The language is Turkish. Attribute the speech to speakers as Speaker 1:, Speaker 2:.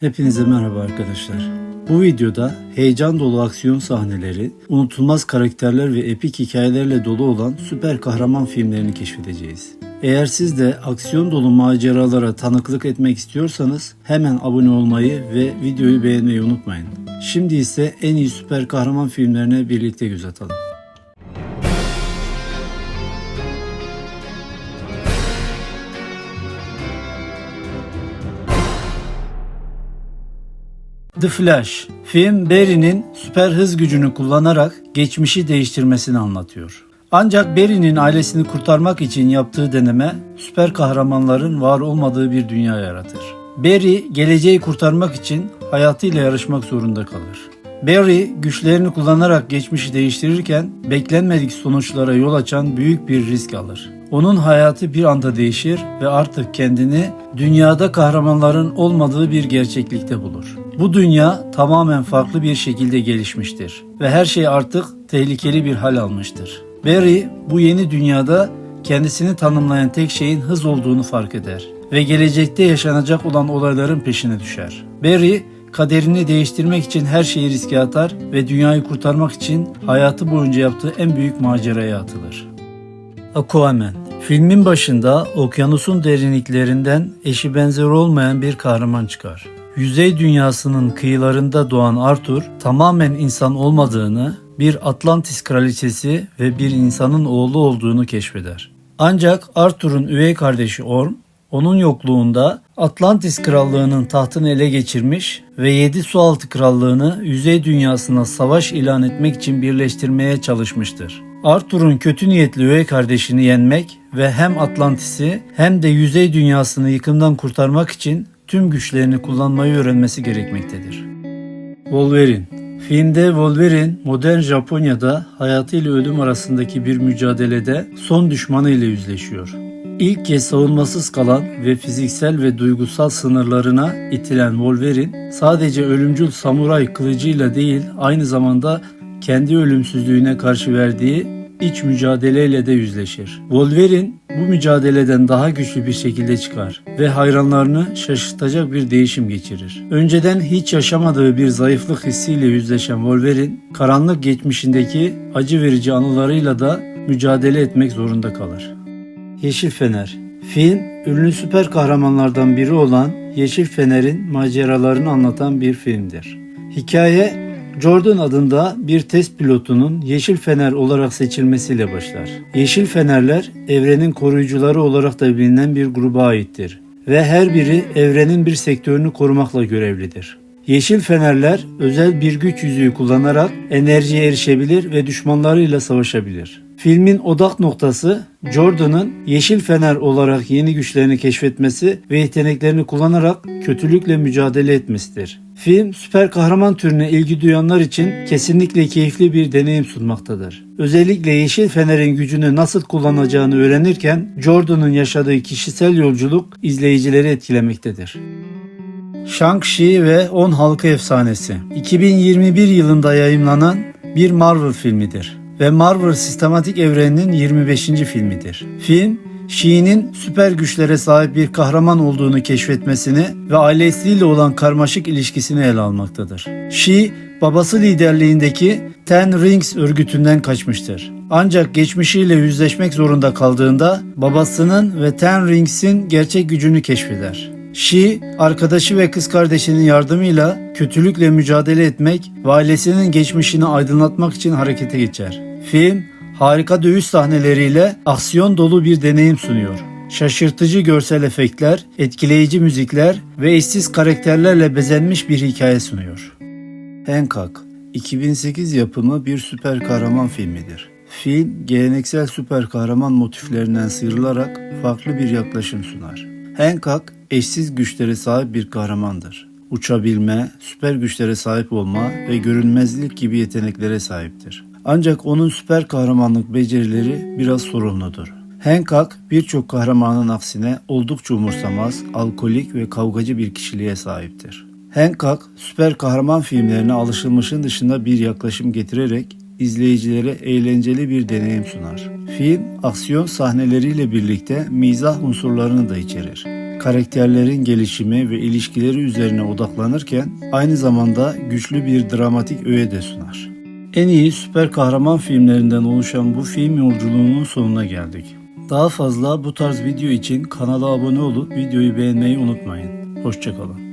Speaker 1: Hepinize merhaba arkadaşlar. Bu videoda heyecan dolu aksiyon sahneleri, unutulmaz karakterler ve epik hikayelerle dolu olan süper kahraman filmlerini keşfedeceğiz. Eğer siz de aksiyon dolu maceralara tanıklık etmek istiyorsanız hemen abone olmayı ve videoyu beğenmeyi unutmayın. Şimdi ise en iyi süper kahraman filmlerine birlikte göz atalım. The Flash, film Barry'nin süper hız gücünü kullanarak geçmişi değiştirmesini anlatıyor. Ancak Barry'nin ailesini kurtarmak için yaptığı deneme süper kahramanların var olmadığı bir dünya yaratır. Barry geleceği kurtarmak için hayatıyla yarışmak zorunda kalır. Barry güçlerini kullanarak geçmişi değiştirirken beklenmedik sonuçlara yol açan büyük bir risk alır. Onun hayatı bir anda değişir ve artık kendini dünyada kahramanların olmadığı bir gerçeklikte bulur. Bu dünya tamamen farklı bir şekilde gelişmiştir ve her şey artık tehlikeli bir hal almıştır. Barry bu yeni dünyada kendisini tanımlayan tek şeyin hız olduğunu fark eder ve gelecekte yaşanacak olan olayların peşine düşer. Barry kaderini değiştirmek için her şeyi riske atar ve dünyayı kurtarmak için hayatı boyunca yaptığı en büyük maceraya atılır. Aquaman Filmin başında okyanusun derinliklerinden eşi benzeri olmayan bir kahraman çıkar. Yüzey dünyasının kıyılarında doğan Arthur tamamen insan olmadığını, bir Atlantis kraliçesi ve bir insanın oğlu olduğunu keşfeder. Ancak Arthur'un üvey kardeşi Orm onun yokluğunda Atlantis krallığının tahtını ele geçirmiş ve 7 sualtı krallığını yüzey dünyasına savaş ilan etmek için birleştirmeye çalışmıştır. Arthur'un kötü niyetli üvey kardeşini yenmek ve hem Atlantis'i hem de yüzey dünyasını yıkımdan kurtarmak için tüm güçlerini kullanmayı öğrenmesi gerekmektedir. Wolverine Filmde Wolverine modern Japonya'da hayatıyla ölüm arasındaki bir mücadelede son düşmanı ile yüzleşiyor. İlk kez savunmasız kalan ve fiziksel ve duygusal sınırlarına itilen Wolverine sadece ölümcül samuray kılıcıyla değil aynı zamanda kendi ölümsüzlüğüne karşı verdiği iç mücadeleyle de yüzleşir. Wolverine bu mücadeleden daha güçlü bir şekilde çıkar ve hayranlarını şaşırtacak bir değişim geçirir. Önceden hiç yaşamadığı bir zayıflık hissiyle yüzleşen Wolverine, karanlık geçmişindeki acı verici anılarıyla da mücadele etmek zorunda kalır. Yeşil Fener Film, ünlü süper kahramanlardan biri olan Yeşil Fener'in maceralarını anlatan bir filmdir. Hikaye, Jordan adında bir test pilotunun Yeşil Fener olarak seçilmesiyle başlar. Yeşil Fenerler, evrenin koruyucuları olarak da bilinen bir gruba aittir ve her biri evrenin bir sektörünü korumakla görevlidir. Yeşil fenerler özel bir güç yüzüğü kullanarak enerjiye erişebilir ve düşmanlarıyla savaşabilir. Filmin odak noktası Jordan'ın yeşil fener olarak yeni güçlerini keşfetmesi ve yeteneklerini kullanarak kötülükle mücadele etmesidir. Film süper kahraman türüne ilgi duyanlar için kesinlikle keyifli bir deneyim sunmaktadır. Özellikle yeşil fenerin gücünü nasıl kullanacağını öğrenirken Jordan'ın yaşadığı kişisel yolculuk izleyicileri etkilemektedir. Shang-Chi ve 10 Halka Efsanesi 2021 yılında yayımlanan bir Marvel filmidir ve Marvel sistematik evreninin 25. filmidir. Film, Shi'nin süper güçlere sahip bir kahraman olduğunu keşfetmesini ve ailesiyle olan karmaşık ilişkisini ele almaktadır. Shi, babası liderliğindeki Ten Rings örgütünden kaçmıştır. Ancak geçmişiyle yüzleşmek zorunda kaldığında babasının ve Ten Rings'in gerçek gücünü keşfeder. Shi, arkadaşı ve kız kardeşinin yardımıyla kötülükle mücadele etmek ve ailesinin geçmişini aydınlatmak için harekete geçer. Film, harika dövüş sahneleriyle aksiyon dolu bir deneyim sunuyor. Şaşırtıcı görsel efektler, etkileyici müzikler ve eşsiz karakterlerle bezenmiş bir hikaye sunuyor. Hancock, 2008 yapımı bir süper kahraman filmidir. Film, geleneksel süper kahraman motiflerinden sıyrılarak farklı bir yaklaşım sunar. Hancock, eşsiz güçlere sahip bir kahramandır. Uçabilme, süper güçlere sahip olma ve görünmezlik gibi yeteneklere sahiptir. Ancak onun süper kahramanlık becerileri biraz sorunludur. Hancock birçok kahramanın aksine oldukça umursamaz, alkolik ve kavgacı bir kişiliğe sahiptir. Hancock süper kahraman filmlerine alışılmışın dışında bir yaklaşım getirerek izleyicilere eğlenceli bir deneyim sunar. Film, aksiyon sahneleriyle birlikte mizah unsurlarını da içerir. karakterlerin gelişimi ve ilişkileri üzerine odaklanırken aynı zamanda güçlü bir dramatik öğe de sunar. En iyi süper kahraman filmlerinden oluşan bu film yolculuğunun sonuna geldik. Daha fazla bu tarz video için kanala abone olup videoyu beğenmeyi unutmayın. Hoşçakalın.